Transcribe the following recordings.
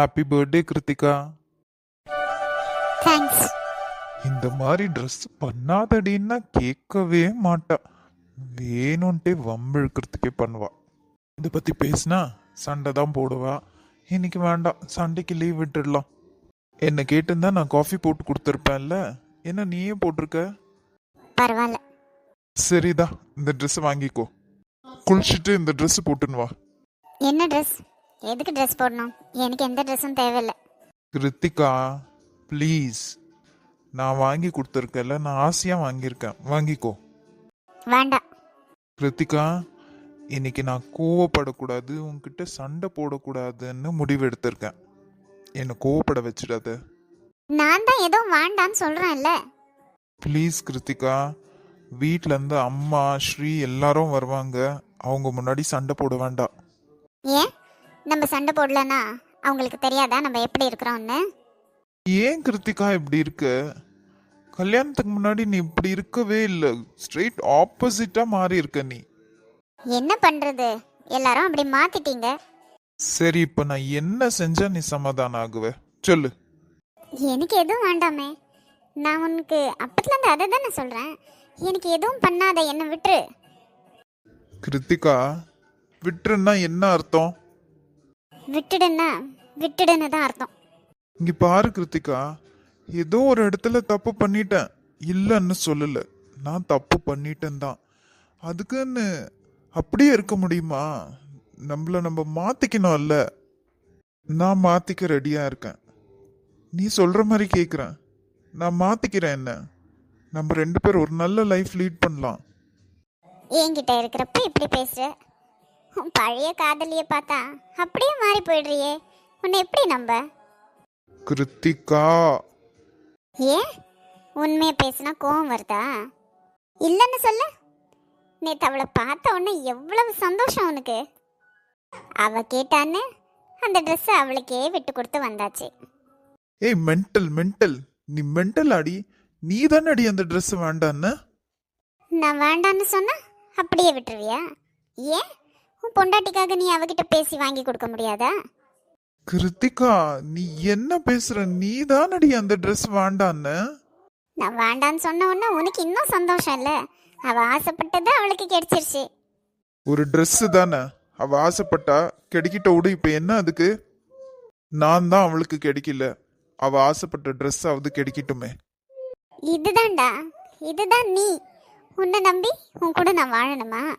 Happy birthday Kiruthika thanks இந்த மாதிரி dress பண்ணாதடின்னா கேட்கவே மாட்டா. வேணும்ன்ட்டே வம்பிழுக்கிறதுக்கே பண்ணுவா. இதை பற்றி பேசினா சண்டை தான் போடுவா. இன்னைக்கு வேண்டாம் சண்டைக்கு லீவ் விட்டுடலாம். என்னை கேட்டிருந்தா நான் காஃபி போட்டு கொடுத்துருப்பேன்ல. என்ன நீயே போட்டிருக்க? பரவாயில்ல. சரிதா இந்த ட்ரெஸ் வாங்கிக்கோ. குளிச்சுட்டு இந்த Dress போட்டுன்னு வா. என்ன ட்ரெஸ் எதுக்கு ட்ரெஸ் போடணும்? எனக்கு எந்த ட்ரெஸ்ஸும் தேவையில்லை. கிருத்திகா ப்ளீஸ் நான் வாங்கி கொடுத்துருக்கேன்ல நான் ஆசையாக வாங்கியிருக்கேன். வாங்கிக்கோ. வேண்டாம். கிருத்திகா இன்னைக்கு நான் கோவப்படக்கூடாது உன்கிட்ட சண்டை போடக்கூடாதுன்னு முடிவு எடுத்திருக்கேன். என்னை கோவப்பட வச்சிடாத. நான் தான் ஏதோ வேண்டான்னு சொல்கிறேன்ல ப்ளீஸ் கிருத்திகா. வீட்ல இருந்து அம்மா ஸ்ரீ எல்லாரும் வருவாங்க. அவங்க முன்னாடி சண்டை போட வேண்டாம். ஏன்? நம்ம சண்டை போடலன்னா அவங்களுக்கு தெரியாதா? நம்ம எப்படி இருக்கிறோம்னு? ஏன் கிருத்திகா இப்படி இருக்க? கல்யாணத்துக்கு முன்னாடி நீ இப்படி இருக்கவே இல்லை. ஸ்ட்ரெயிட் ஆப்போசிட்டா மாறி இருக்க நீ. என்ன பண்ணுறது எல்லாரும் அப்படி மாத்திட்டீங்க. சரி இப்ப நான் என்ன செஞ்சா நீ சமாதானம் ஆகுவ? சொல்லு. எனக்கு எதுவும் வேண்டாமே. நான் உனக்கு அப்பத்துலேருந்து அதை தானே சொல்கிறேன் எனக்கு எதுவும் பண்ணாத என்னை விட்டுரு. கிருத்திகா விட்டுருன்னா என்ன அர்த்தம்? விட்டுடுன்னா விட்டுடுன்னு தான் அர்த்தம். இங்க பாரு கிருத்திகா ஏதோ ஒரு இடத்துல தப்பு பண்ணிட்டேன். இல்லைன்னு சொல்லல. நான் தப்பு பண்ணிட்டேன் தான். அதுக்குன்னு அப்படியே இருக்க முடியுமா? நம்மள நம்ம மாத்திக்கணும்ல. நான் மாத்திக்க ரெடியா இருக்கேன். நீ சொல்ற மாதிரி கேக்குறேன். நான் மாத்திக்கிறேன் என்ன? நம்ம ரெண்டு பேரும் ஒரு நல்ல லைஃப் லீட் பண்ணலாம். என்கிட்ட இருக்கிறப்ப இப்படி பேசுற? உன் பழைய காதலியை பார்த்தா அப்படியே மாறி போயிடுறியே. உன்னை எப்படி நம்ப? கிருத்திகா. ஏன் உண்மையை பேசினா கோவம் வருதா? இல்லைன்னு சொல்லு. நேத்து அவளை பார்த்த உடனே எவ்வளவு சந்தோஷம் உனக்கு. அவ கேட்டான்னு அந்த ட்ரெஸ்ஸை அவளுக்கே விட்டு கொடுத்து வந்தாச்சு. ஏய் மென்டல் மென்டல் நீ மென்டல் அடி நீ தானே அடி அந்த Dress வேண்டான்னு? நான் வேண்டான்னு சொன்னா அப்படியே விட்டுருவியா? ஏன்? உன் பொண்டாட்டிக்காக நீ அவகிட்ட பேசி வாங்கி கொடுக்க முடியாதா? கிருத்திகா நீ என்ன பேசுற? நீ தானடி அந்த Dress வேண்டான்னு. நான் வேண்டான்னு சொன்ன உடனே உனக்கு இன்னும் சந்தோஷம் இல்லை. அவ ஆசைப்பட்டது அவளுக்கு கிடைச்சிருச்சு. ஒரு Dress தானே. அவ ஆசைப்பட்டா கிடைக்கிட்ட விடு இப்ப என்ன அதுக்கு? நான் தான் அவளுக்கு கிடைக்கல. அவ ஆசைப்பட்ட Dress ஆவது கிடைக்கட்டுமே. இதுதான்டா. இதுதான் நீ. உன்னை நம்பி உன் கூட நான் வாழணுமா?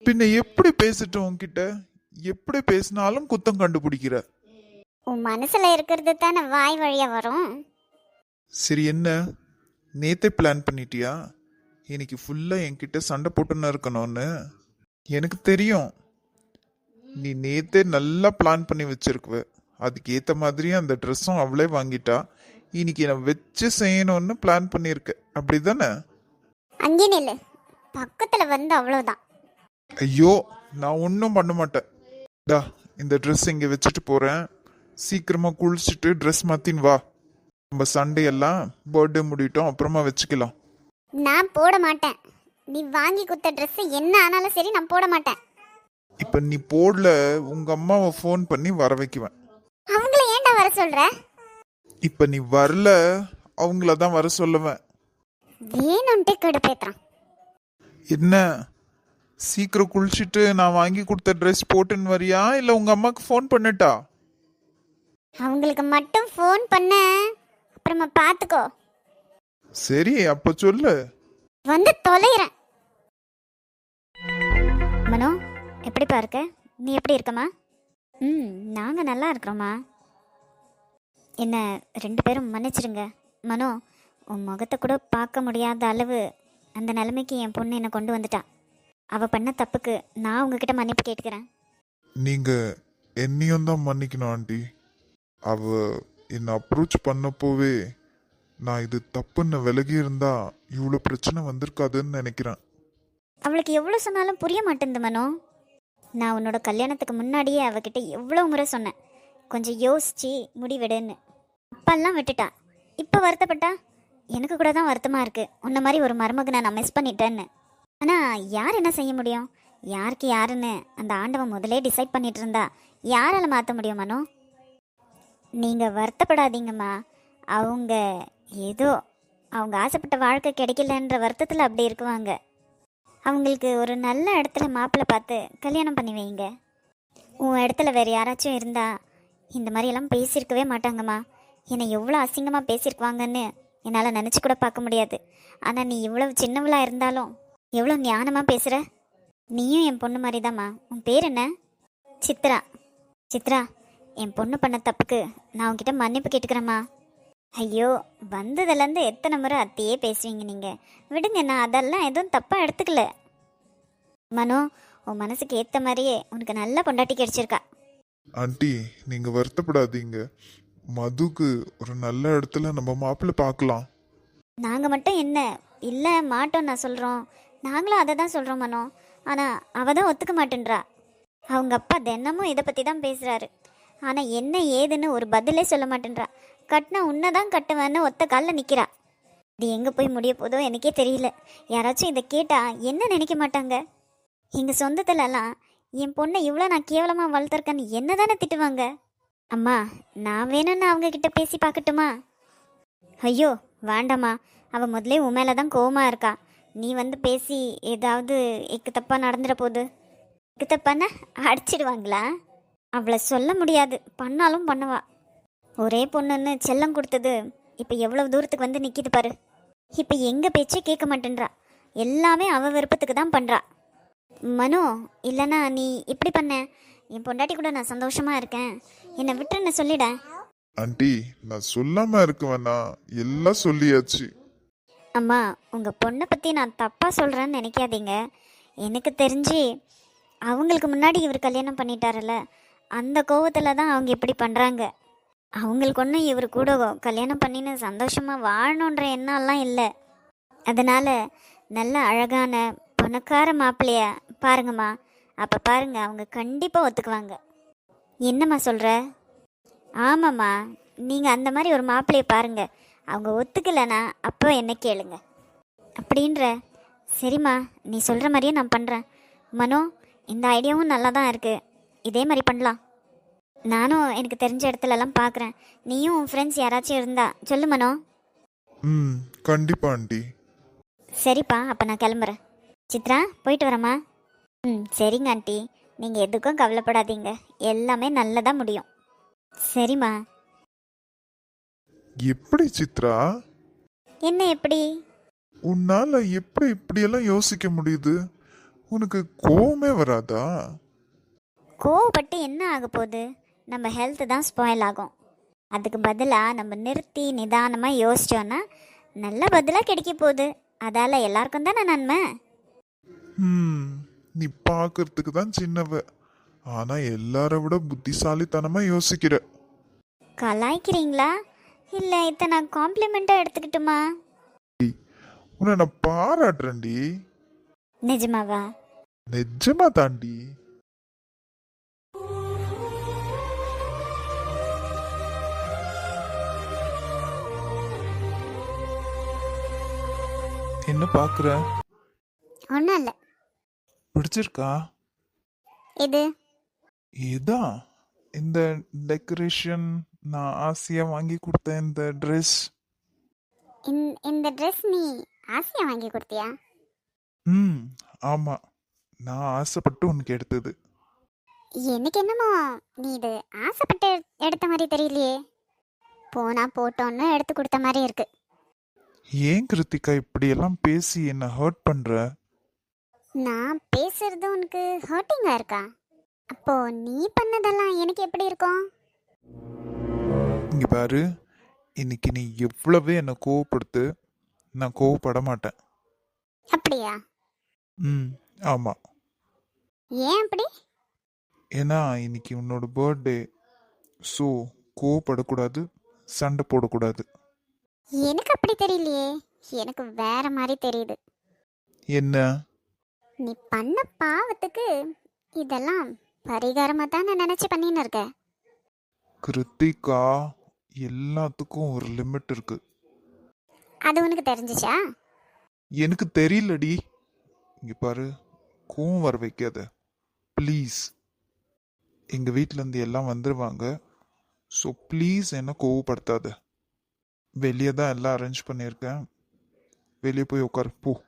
பின்ன எப்படி பேசிட்டு உன்கிட்ட? எப்படி பேசினாலும் குத்தம் கண்டுபிடிக்கிற? உன் மனசுல இருக்கிறது தானே வாய் வழியா வரும். சரி என்ன? நேத்தே பிளான் பண்ணிட்டியா? இன்னைக்கு ஃபுல்லா என்கிட்ட சண்டை போட்டுன்னு இருக்கணும்னு. எனக்கு தெரியும். நீ நேத்தே நல்லா பிளான் பண்ணி வச்சிருக்குவ. அதுக்கு ஏத்த மாதிரி அந்த ட்ரெஸ்ஸும் அவளே வாங்கிட்டா. இன்னைக்கு நான் வச்சு செய்யணும்னு பிளான் பண்ணியிருக்க. அப்படிதானே? அங்கே நில்லு. பக்கத்துல வந்து அவ்வளவுதான். ஐயோ நான் ஒன்றும் பண்ண மாட்டேன். டா இந்த ட்ரெஸ் இங்கே வச்சுட்டு போகிறேன் சீக்கிரமா குளிச்சுட்டு ட்ரெஸ் மாற்றின்னு வா. நம்ம சண்டே எல்லாம் பர்த்டே முடியட்டும் அப்புறமா வச்சுக்கலாம். நான் போட மாட்டேன். நீ வாங்கி கொடுத்த Dress என்ன ஆனாலும் சரி நான் போட மாட்டேன். இப்போ நீ போடல உங்க அம்மாவை ஃபோன் பண்ணி வர வைக்குவேன். அவங்கள ஏன்டா வர சொல்ற? இப்போ நீ வரல அவங்கள தான் வர சொல்லுவேன். வேணும்ட்டு கடுப்பேத்துறான் என்ன? சீக்கிரம் குளிச்சுட்டு நான் வாங்கி கொடுத்த ட்ரெஸ் போட்டுன்னு வரியா? இல்லை உங்க அம்மாக்கு ஃபோன் பண்ணட்டா? அவங்களுக்கு மட்டும் ஃபோன் பண்ண. அப்புறமா பார்த்துக்கோ சரி அப்போ சொல்லு. வந்து தொலைகிறேன் மனோ எப்படிப்பா இருக்க? நீ எப்படி இருக்கம்மா? ம் நாங்கள் நல்லா இருக்கிறோம்மா. என்ன ரெண்டு பேரும் மன்னிச்சிடுங்க மனோ உன் முகத்தை கூட பார்க்க முடியாத அளவு அந்த நிலைமைக்கு என் பொண்ணு என்னை கொண்டு வந்துட்டா. அவள் பண்ண தப்புக்கு நான் உங்ககிட்ட மன்னிப்பு கேட்டுக்கிறேன். நீங்க என்னையும் தான் மன்னிக்கணும் ஆண்டி. அவ என்னை அப்ரோச் பண்ணப்போவே நான் இது தப்புன்னு விலகி இருந்தா இவ்வளோ பிரச்சனை வந்திருக்காதுன்னு நினைக்கிறேன். அவளுக்கு எவ்வளோ சொன்னாலும் புரிய மாட்டேங்குது மனோ. நான் உன்னோட கல்யாணத்துக்கு முன்னாடியே அவகிட்ட எவ்வளோ முறை சொன்னேன். கொஞ்சம் யோசிச்சு முடிவெடுன்னு. அப்பெல்லாம் விட்டுட்டா. இப்போ வருத்தப்பட்டா? எனக்கு கூட தான் வருத்தமாக இருக்குது உன்ன மாதிரி ஒரு மருமகனை நான் மிஸ் பண்ணிட்டேன்னு. ஆனால் யார் என்ன செய்ய முடியும்? யாருக்கு யாருன்னு அந்த ஆண்டவன் முதலே டிசைட் பண்ணிட்டு இருந்தா யாரால மாற்ற முடியும் மனோ? நீங்கள் வருத்தப்படாதீங்கம்மா. அவங்க ஏதோ அவங்க ஆசைப்பட்ட வாழ்க்கை கிடைக்கலன்ற வருத்தத்தில் அப்படி இருக்குவாங்க. அவங்களுக்கு ஒரு நல்ல இடத்துல மாப்பிள்ளை பார்த்து கல்யாணம் பண்ணி வைங்க. உன் இடத்துல வேறு யாராச்சும் இருந்தா இந்த மாதிரியெல்லாம் பேசியிருக்கவே மாட்டாங்கம்மா. என்னை எவ்வளோ அசிங்கமாக பேசியிருக்குவாங்கன்னு என்னால் நினச்சி கூட பார்க்க முடியாது. ஆனால் நீ இவ்வளவு சின்னவளாக இருந்தாலும் எவ்வளோ ஞானமாக பேசுகிற நீயும் என் பொண்ணு மாதிரி உன் பேர் என்ன? சித்ரா. சித்ரா என் பொண்ணு பண்ண தப்புக்கு நான் உன்கிட்ட மன்னிப்பு கேட்டுக்கிறேம்மா. ஐயோ வந்ததுலேருந்து எத்தனை முறை அத்தையே பேசுவீங்க நீங்கள் விடுங்க நான் அதெல்லாம் எதுவும் தப்பாக எடுத்துக்கல. மனோ உன் மனசுக்கு ஏற்ற மாதிரியே உனக்கு நல்ல பொண்டாட்டி கிடைச்சிருக்கா. ஆண்டி நீங்க வருத்தப்படாதீங்க. மதுக்கு ஒரு நல்ல இடத்துல நம்ம மாப்பிள்ளை பார்க்கலாம். நாங்கள் மட்டும் என்ன? இல்லை மாட்டோம் நான் சொல்கிறோம் நாங்களும் அதை தான் சொல்கிறோம் மனோ. ஆனால் அவள் தான் ஒத்துக்க மாட்டேன்றா. அவங்க அப்பா தினமும் இதை பற்றி தான் பேசுகிறாரு ஆனால் என்ன ஏதுன்னு ஒரு பதிலே சொல்ல மாட்டேன்றா. கட்டினா உன்னை தான் கட்டுவேன்னு ஒத்த காலில் நிற்கிறா இது எங்கே போய் முடிய போதோ எனக்கே தெரியல. யாராச்சும் இதை கேட்டால் என்ன நினைக்க மாட்டாங்க? எங்கள் சொந்தத்துலலாம் என் பொண்ணை இவ்வளோ நான் கேவலமாக வளர்த்துருக்கேன்னு என்ன தானே திட்டுவாங்க? அம்மா நான் வேணும்னு அவங்க கிட்ட பேசி பார்க்கட்டுமா? ஐயோ வேண்டாம்மா. அவள் முதலே உன் மேலே தான் கோவமாக இருக்கா. நீ வந்து பேசி ஏதாவது எக்கு தப்பாக நடந்துட போகுது எக்கு தப்பானா அடிச்சிடுவாங்களா? அவளை சொல்ல முடியாது. பண்ணாலும் பண்ணுவா. ஒரே பொண்ணுன்னு செல்லம் கொடுத்தது இப்போ எவ்வளோ தூரத்துக்கு வந்து நிற்கிது பாரு. இப்போ எங்கள் பேச்சே கேட்க மாட்டேன்றா. எல்லாமே அவ விருப்பத்துக்கு தான் பண்ணுறா மனு இல்லைனா நீ இப்படி பண்ண. என் பொண்டாட்டி கூட நான் சந்தோஷமாக இருக்கேன். என்னை விட்டுன்னு சொல்லிட. ஆண்டி நான் சொல்லாம இருக்க வேணாம் எல்லாம் சொல்லியாச்சு. அம்மா உங்கள் பொண்ணை பற்றி நான் தப்பாக சொல்கிறேன்னு நினைக்காதீங்க. எனக்கு தெரிஞ்சு அவங்களுக்கு முன்னாடி இவர் கல்யாணம் பண்ணிட்டாருல்ல அந்த கோவத்தில் தான் அவங்க இப்படி பண்ணுறாங்க அவங்களுக்கு ஒன்றும் இவர் கூட கல்யாணம் பண்ணின்னு சந்தோஷமாக வாழணுன்ற எண்ணம்லாம் இல்லை. அதனால் நல்ல அழகான பணக்கார மாப்பிள்ளைய பாருங்கம்மா. அப்போ பாருங்க அவங்க கண்டிப்பாக ஒத்துக்குவாங்க. என்னம்மா சொல்கிற ஆமாம்மா நீங்கள் அந்த மாதிரி ஒரு மாப்பிள்ளையை பாருங்கள் அவங்க ஒத்துக்கலைன்னா அப்போ என்ன கேளுங்க. அப்படின்ற சரிம்மா நீ சொல்கிற மாதிரியே நான் பண்ணுறேன் மனோ இந்த ஐடியாவும் நல்லா தான் இருக்குது இதே மாதிரி பண்ணலாம். நானும் எனக்கு தெரிஞ்ச இடத்துலலாம் பார்க்குறேன் நீயும் உன் ஃப்ரெண்ட்ஸ் யாராச்சும் இருந்தா சொல்லு மனோ. ம் கண்டிப்பா ஆண்டி. சரிப்பா அப்போ நான் கிளம்புறேன். சித்ரா போயிட்டு வரேம்மா. ம் சரிங்க ஆண்டி. நீங்கள் எதுக்கும் கவலைப்படாதீங்க. எல்லாமே நல்லதாக முடியும். சரிம்மா. எப்படி சித்ரா? என்ன எப்படி? உன்னால எப்படி இப்படியெல்லாம் யோசிக்க முடியுது? உனக்கு கோவமே வராதா? கோவப்பட்டு என்ன ஆக போகுது? நம்ம ஹெல்த் தான் ஸ்பாயில் ஆகும். அதுக்கு பதிலாக நம்ம நிறுத்தி நிதானமாக யோசிச்சோன்னா நல்ல பதிலாக கிடைக்க போகுது. அதால் எல்லாருக்கும் தானே நன்மை? ம் நீ பார்க்கறதுக்கு தான் சின்னவ. ஆனா எல்லார விட புத்திசாலித்தனமா யோசிக்கிற. கலாய்க்கிறீங்களா? இல்லை இதை நான் காம்ப்ளிமெண்ட்டாக எடுத்துக்கிட்டுமா? உன்னை நான் பாராட்டுறேன்டி. நிஜமாவா? நிஜமா தாண்டி என்ன பாக்குற? ஒன்றும் இல்லை. பிடிச்சிருக்கா? இது இதான். இந்த டெக்கரேஷன் நான் ஆசையா வாங்கி கொடுத்த இந்த ட்ரெஸ் இந்த ட்ரெஸ் நீ ஆசையாக வாங்கி கொடுத்தியா? ம் ஆமா. நான் ஆசைப்பட்டு உனக்கு எடுத்தது. எனக்கு என்னமோ? நீ இது ஆசைப்பட்டு எடுத்த மாதிரி தெரியலையே. போனா போட்டோன்னு எடுத்து கொடுத்த மாதிரி இருக்கு. ஏன் கிருத்திகா இப்படியெல்லாம் பேசி என்னை ஹர்ட் பண்ற? நான் பேசுறது உனக்கு ஹர்ட்டிங்கா இருக்கா? அப்போ நீ பண்ணதெல்லாம் எனக்கு எப்படி இருக்கும்? இங்க பாரு. இன்னைக்கு நீ எவ்வளவு என்னை கோவப்படுத்து நான் கோவப்பட மாட்டேன் அப்படியா? ம் ஆமா. ஏன் அப்படி? ஏன்னா இன்னைக்கு உன்னோட பர்த்டே. ஸோ கோவப்படக்கூடாது சண்டை போடக்கூடாது. எனக்கு அப்படி தெரியலையே. எனக்கு வேற மாதிரி தெரியுது. என்ன? நீ பண்ண பாவத்துக்கு இதெல்லாம் பரிகாரமாக தான் நான் நினச்சி பண்ணின்னு இருக்க? கிருத்திகா. எல்லாத்துக்கும் ஒரு லிமிட் இருக்கு. அது உனக்கு தெரிஞ்சுச்சா? எனக்கு தெரியலடி. இங்க பாரு கோவம் வர வைக்காத. ப்ளீஸ் எங்க வீட்ல இருந்து எல்லாம் வந்துருவாங்க. ஸோ ப்ளீஸ் என்ன கோவப்படுத்தாத. வெளியே தான் எல்லாம் அரேஞ்ச் பண்ணியிருக்கேன். வெளியே போய் உட்காரு போ.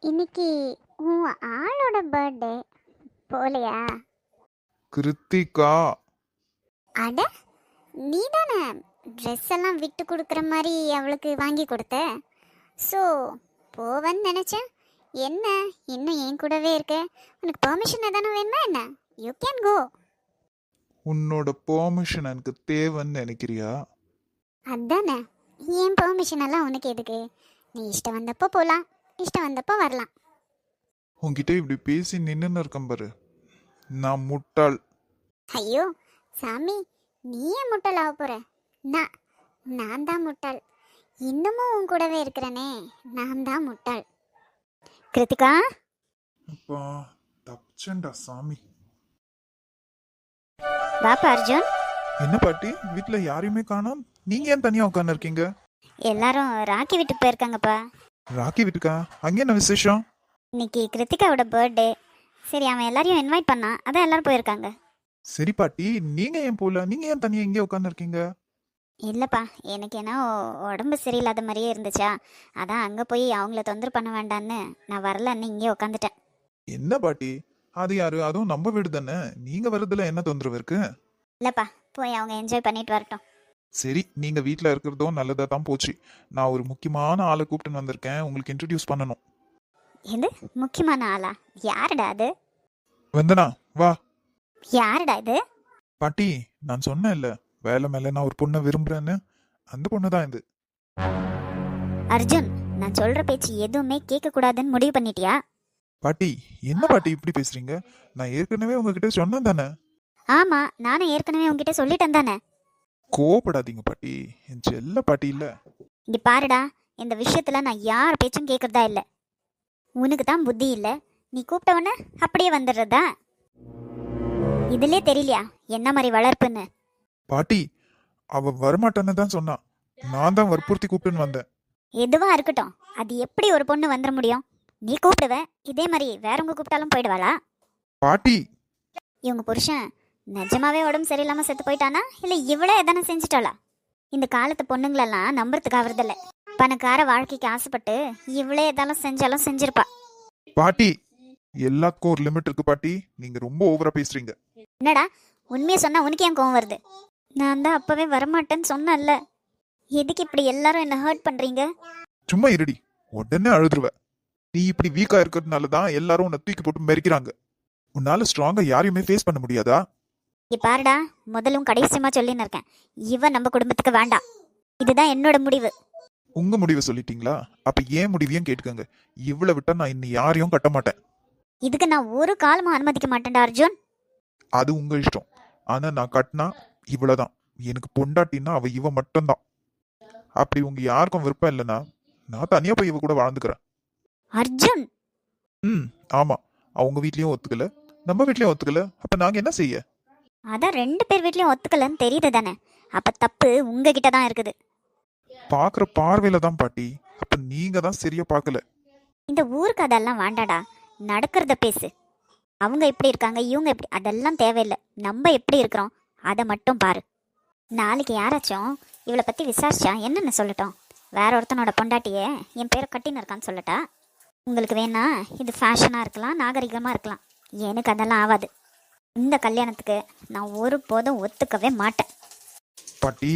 இன்னைக்கு உன் ஆளோட பர்த்டே போலையா? கிருத்திகா. அட நீ தானே ட்ரெஸ் எல்லாம் விட்டு கொடுக்குற மாதிரி அவளுக்கு வாங்கி கொடுத்த? ஸோ போவன்னு நினச்சேன். என்ன? இன்னும் என் கூடவே இருக்க? உனக்கு பெர்மிஷன் எதானே வேணுமா என்ன? யூ கேன் கோ உன்னோட பெர்மிஷன் எனக்கு தேவைன்னு நினைக்கிறியா? அதானே. ஏன் பெர்மிஷன் எல்லாம் உனக்கு எதுக்கு? நீ இஷ்டம் வந்தப்போ போகலாம் இஷ்டம் வந்தப்போ வரலாம். உன்கிட்ட இப்படி பேசி நின்னுன்னு இருக்கேன் பாரு. நான் முட்டாள். ஐயோ சாமி. நீ ஏன் முட்டாள் ஆக போற? நான் நான் தான் முட்டாள். இன்னமும் உன் கூடவே இருக்கிறனே நான் தான் முட்டாள். கிருத்திகா? அப்பா தப்பிச்சேன்டா சாமி. பாப்பா அர்ஜுன். என்ன பாட்டி வீட்ல யாரையுமே காணோம்? நீங்க ஏன் தனியா உட்கார்ந்து இருக்கீங்க எல்லாரும் ராக்கி வீட்டுக்கு போயிருக்காங்கப்பா. ராக்கி வீட்டுக்கா? அங்க என்ன விசேஷம்? இன்னைக்கு கிருத்திகாவோட பர்த்டே சரி அவன் எல்லாரையும் இன்வைட் பண்ணான். அதான் எல்லாரும் போயிருக்காங்க. சரி பாட்டி நீங்க ஏன் போல? நீங்க ஏன் தனியா இங்கே உட்கார்ந்து இருக்கீங்க இல்லைப்பா எனக்கு ஏன்னா உடம்பு சரியில்லாத மாதிரியே இருந்துச்சா? அதான் அங்கே போய் அவங்கள தொந்தரவு பண்ண வேண்டான்னு நான் வரலன்னு இங்கே உட்காந்துட்டேன் என்ன பாட்டி? அது யாரு? அதுவும் நம்ம வீடு தானே? நீங்க வர்றதுல என்ன தொந்தரவு இருக்கு? இல்லைப்பா போய் அவங்க என்ஜாய் பண்ணிட்டு வரட்டும். சரி நீங்க வீட்ல இருக்கிறதும் நல்லதா தான் போச்சு. நான் ஒரு முக்கியமான ஆளை கூப்பிட்டு வந்திருக்கேன். உங்களுக்கு இன்ட்ரடியூஸ் பண்ணணும். எது? முக்கியமான ஆளா? யாருடா அது? வந்தனா வா. யாருடா இது? பாட்டி நான் சொன்னேன்ல வேலை மேல நான் ஒரு பொண்ணை விரும்புறேன்னு. அந்த பொண்ணு தான் இது. அர்ஜுன் நான் சொல்ற பேச்சு எதுவுமே கேட்க கூடாதுன்னு முடிவு பண்ணிட்டியா? பாட்டி என்ன பாட்டி இப்படி பேசுறீங்க? நான் ஏற்கனவே உங்ககிட்ட சொன்னேன் தானே? ஆமா நானும் ஏற்கனவே உங்ககிட்ட சொல்லிட்டேன் தானே? கோவப்படாதீங்க பாட்டி. என் செல்ல பாட்டி இல்ல. இங்க பாருடா இந்த விஷயத்துல நான் யார் பேச்சும் கேட்கறதா இல்ல. உனக்கு தான் புத்தி இல்ல. நீ கூப்பிட்டவன அப்படியே வந்துடுறதா? இதுலயே தெரியலையா? என்ன மாதிரி வளர்ப்புன்னு? பாட்டி அவ வரமாட்டான்னு தான் சொன்னா. நான் தான் வற்புறுத்தி கூப்பிட்டுன்னு வந்தேன். எதுவா இருக்கட்டும். அது எப்படி ஒரு பொண்ணு வந்துட முடியும்? நீ கூப்பிடுவ இதே மாதிரி வேறவங்க கூப்பிட்டாலும் போயிடுவாளா? பாட்டி! இவங்க புருஷன் நிஜமாவே உடம்பு சரியில்லாம செத்து போயிட்டானா? இல்ல இவளே எதனா செஞ்சுட்டாளா? இந்த காலத்து பொண்ணுங்களெல்லாம் நம்புறதுக்கு ஆவறதில்ல. பணக்கார வாழ்க்கைக்கு ஆசைப்பட்டு இவளே எதாலும் செஞ்சாலும் செஞ்சிருப்பா. பாட்டி எல்லாத்துக்கும் ஒரு லிமிட் இருக்கு பாட்டி. நீங்க ரொம்ப ஓவரா பேசுறீங்க. என்னடா? உண்மையை சொன்னா உனக்கு ஏன் கோவம் வருது? நான் தான் அப்பவே வரமாட்டேன்னு சொன்னேன்ல. எதுக்கு இப்படி எல்லாரும் என்ன ஹர்ட் பண்றீங்க? சும்மா இருடி. உடனே அழுதுருவ. நீ இப்படி வீக்கா இருக்கிறதுனால தான் எல்லாரும் உன்னை தூக்கி போட்டு மெரிக்கிறாங்க. உன்னால ஸ்ட்ராங்கா யாரையுமே ஃபேஸ் பண்ண முடியாதா? இங்க பாருடா முதலும் கடைசியமா சொல்லின்னு இருக்கேன். இவ நம்ம குடும்பத்துக்கு வேண்டாம். இதுதான் என்னோட முடிவு. உங்க முடிவை சொல்லிட்டீங்களா? அப்ப ஏன் முடிவையும் கேட்டுக்கோங்க. இவ்வளவு விட்டா நான் இன்னும் யாரையும் கட்ட மாட்டேன். இதுக்கு நான் ஒரு காலமும் அனுமதிக்க மாட்டேன்டா அர்ஜுன். அது உங்க இஷ்டம். ஆனா நான் கட்டினா இவ்வளவுதான் எனக்கு பொண்டாட்டின்னா அவ இவ மட்டும்தான். அப்படி உங்க யாருக்கும் விருப்பம் இல்லைன்னா நான் தனியா போய் இவ கூட வாழ்ந்துக்கிறேன். அர்ஜுன்! ம் ஆமா. அவங்க வீட்லயும் ஒத்துக்கல. நம்ம வீட்லயும் ஒத்துக்கல. அப்ப நாங்க என்ன செய்ய? அதான் ரெண்டு பேர் வீட்லயும் ஒத்துக்கலன்னு தெரியுது தானே. அப்ப தப்பு உங்ககிட்ட தான் இருக்குது. பாக்குற பார்வையில தான் பாட்டி. அப்ப நீங்க தான் சரியா பார்க்கல இந்த ஊருக்கு அதெல்லாம் வேண்டாடா நடக்கிறத பேசு. அவங்க எப்படி இருக்காங்க இவங்க எப்படி அதெல்லாம் தேவையில்லை. நம்ம எப்படி இருக்கிறோம் அதை மட்டும் பாரு. நாளைக்கு யாராச்சும் இவளை பற்றி விசாரிச்சா என்னென்ன சொல்லட்டும்? வேற ஒருத்தனோட பொண்டாட்டியே என் பேரை கட்டின்னு இருக்கான்னு சொல்லட்டா? உங்களுக்கு வேணா இது ஃபேஷனாக இருக்கலாம் நாகரிகமாக இருக்கலாம். எனக்கு அதெல்லாம் ஆகாது இந்த கல்யாணத்துக்கு நான் ஒரு போதும் ஒத்துக்கவே மாட்டேன். பாட்டி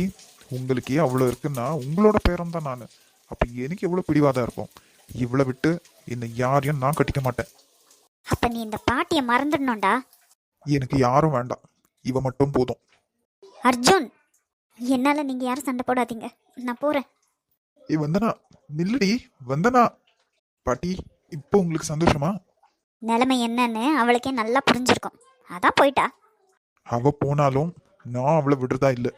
உங்களுக்கே அவ்வளோ இருக்குன்னா உங்களோட பேரம் தான் நான். அப்போ எனக்கு எவ்வளோ பிடிவாதான் இருக்கும்? இவ்வளோ விட்டு என்னை யாரையும் நான் கட்டிக்க மாட்டேன். அப்போ நீ இந்த பாட்டியை மறந்துடணும்டா. எனக்கு யாரும் வேண்டாம். இவ மட்டும் போதும். அர்ஜுன் என்னால் நீங்கள் யாரும் சண்டை போடாதீங்க. நான் போகிறேன் ஏ வந்தனா? நில்லுடி வந்தனா? பாட்டி இப்போ உங்களுக்கு சந்தோஷமா? நிலைமை என்னன்னு அவளுக்கே நல்லா புரிஞ்சிருக்கும். அதான் போயிட்டா. அவ போனாலும் நான் அவளை விடுறதா இல்லை.